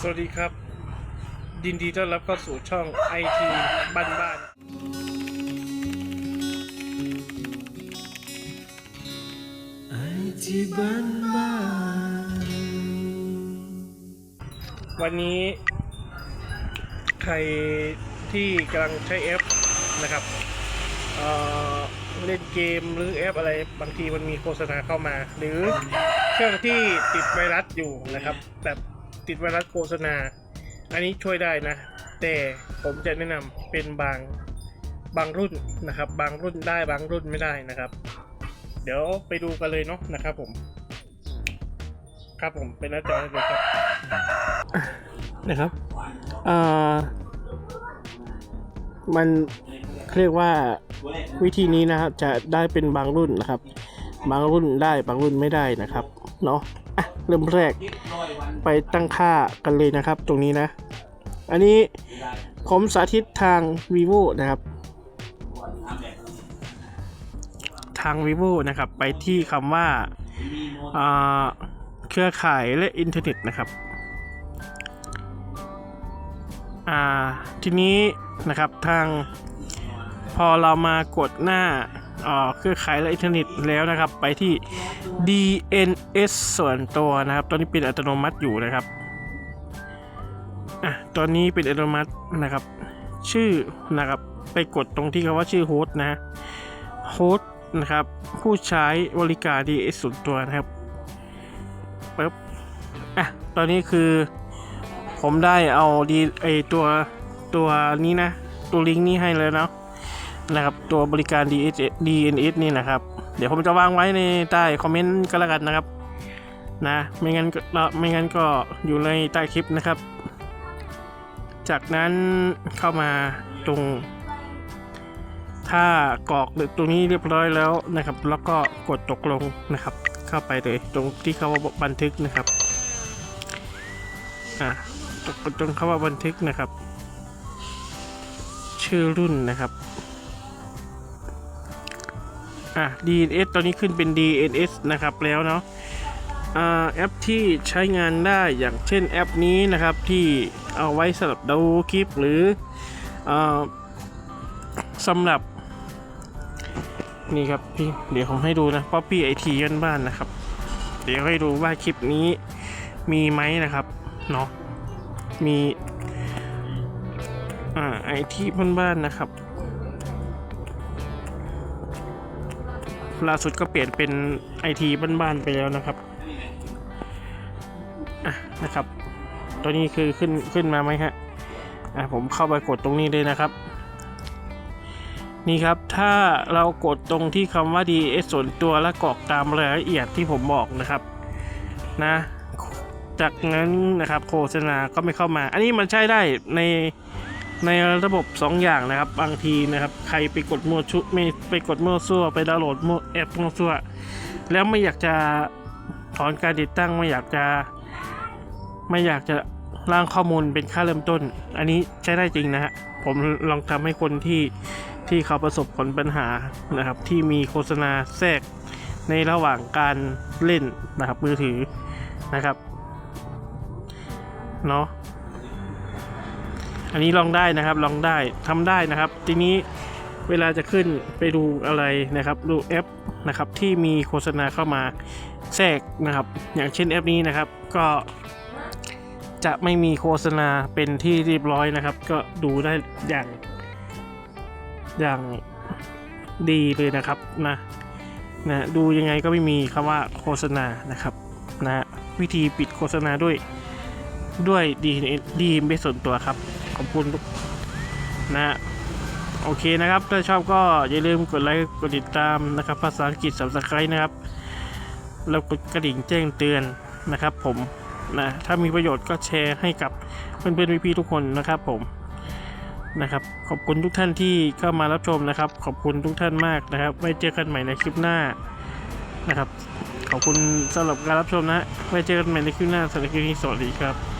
สวัสดีครับยินดีต้อนรับเข้าสู่ช่องไอทีบ้านบ้านไอที่บ้านบ้านวันนี้ ใครที่กำลังใช้แอปนะครับเอ่อเล่นเกมหรือแอปอะไรบางทีมันมีโฆษณาเข้ามา หรือเครื่องที่ติดไวรัสอยู่นะครับแบบ ติดไวรัสโฆษณา อันนี้ช่วยได้นะ แต่ผมจะแนะนำเป็นบางบางรุ่นนะครับ บางรุ่นได้บางรุ่นไม่ได้นะครับ เดี๋ยวไปดูกันเลยเนาะนะครับผม ครับผมเป็นหน้าจอเลยครับนะครับอ่ามันเรียกว่าวิธีนี้นะครับจะได้เป็นบางรุ่นนะครับ บางรุ่นได้บางรุ่นไม่ได้นะครับ เนาะ อะเริ่มแรกไปตั้งค่ากันเลยนะครับตรงนี้นะ อันนี้ผมสาธิตทาง vivo นะครับ ทาง vivo นะครับ ไปที่คำว่าเครือข่ายและอินเทอร์เน็ตนะครับทีนี้นะครับทางพอเรามากดหน้า เครือข่ายและอินเทอร์เน็ตแล้วนะครับ ไปที่ DNS ส่วนตัวนะครับ ตอนนี้เป็นอัตโนมัติอยู่นะครับอะตอนนี้เป็นอัตโนมัตินะครับ ชื่อนะครับไปกดตรงที่คำว่าชื่อโฮสต์นะโฮสต์นะครับ ผู้ใช้บริการ DNS ส่วนตัวนะครับปึ๊บอะตอนนี้คือผมได้เอาดีไอตัวตัวนี้นะ ตัวลิงก์นี้ให้เลยเนาะ นะครับตัวบริการ DNS DNS นี่นะครับ เดี๋ยวผมจะวางไว้ในใต้คอมเมนต์ก็แล้วกันนะครับนะไม่งั้นก็ไม่งั้นก็อยู่ในใต้คลิปนะครับ จากนั้นเข้ามาตรงถ้ากรอกตรงนี้เรียบร้อยแล้วนะครับ แล้วก็กดตกลงนะครับ เข้าไปเลยตรงที่เขาบันทึกนะครับอะตรงคำว่าบันทึกนะครับ ชื่อรุ่นนะครับ อะ DNS ตอนนี้ขึ้นเป็น DNS นะครับแล้วเนาะอ่าแอปที่ใช้งานได้อย่างเช่นแอปนี้นะครับที่เอาไว้สำหรับดูคลิปหรืออสำหรับ นี่ครับพี่เดี๋ยวผมให้ดูนะป๊อปปี้ไอทีกันบ้านนะครับ เดี๋ยวให้ดูว่าคลิปนี้มีไหมนะครับเนาะมีอ่าไอทีบ้านๆนะครับ ล่าสุดก็เปลี่ยนเป็นไอทีบ้านๆไปแล้วนะครับอะนะครับ ตัวนี้คือขึ้นขึ้นมาไหมฮะอะผมเข้าไปกดตรงนี้เลยนะครับ นี่ครับถ้าเรากดตรงที่คำว่า DS ส่วนตัวและกรอกตามรายละเอียดที่ผมบอกนะครับนะจากนั้นนะครับโฆษณาก็ไม่เข้ามา อันนี้มันใช้ได้ใน ในระบบ 2 อย่างนะครับ บางทีนะครับ ใครไปกดมั่วชุไม่ไปกดมั่วซั่วไปดาวน์โหลดมั่วแอปมั่วซั่วแล้วไม่อยากจะถอนการติดตั้งไม่อยากจะ ไม่อยากจะร่างข้อมูลเป็นค่าเริ่มต้น อันนี้ใช้ได้จริงนะฮะผมลองทำให้คนที่ที่เขาประสบผลปัญหานะครับ ที่มีโฆษณาแทรกในระหว่างการเล่นนะครับมือถือนะครับเนาะ อันนี้ลองได้นะครับลองได้ทำได้นะครับ ทีนี้เวลาจะขึ้นไปดูอะไรนะครับดูแอปนะครับที่มีโฆษณาเข้ามาแทรกนะครับ อย่างเช่นแอปนี้นะครับ ก็จะไม่มีโฆษณาเป็นที่เรียบร้อยนะครับ ก็ดูได้อย่างอย่างดีเลยนะครับนะนะดูยังไงก็ไม่มีคำว่าโฆษณานะครับนะวิธีปิดโฆษณาด้วยด้วยดีดีไม่ส่วนตัวครับ ขอบคุณทุกนะ โอเคนะครับ ถ้าชอบก็อย่าลืมกดไลค์ กดติดตามนะครับภาษาอังกฤษสับสไครนะครับ แล้วกดกระดิ่งแจ้งเตือนนะครับ ผมนะถ้ามีประโยชน์ก็แชร์ให้กับเพื่อนๆพี่ๆทุกคนนะครับ ผมนะครับ ขอบคุณทุกท่านที่เข้ามารับชมนะครับ ขอบคุณทุกท่านมากนะครับ ไว้เจอกันใหม่ในคลิปหน้านะครับ ขอบคุณสำหรับการรับชมนะ ไว้เจอกันใหม่ในคลิปหน้าสำหรับคลิปนี้สวัสดีครับ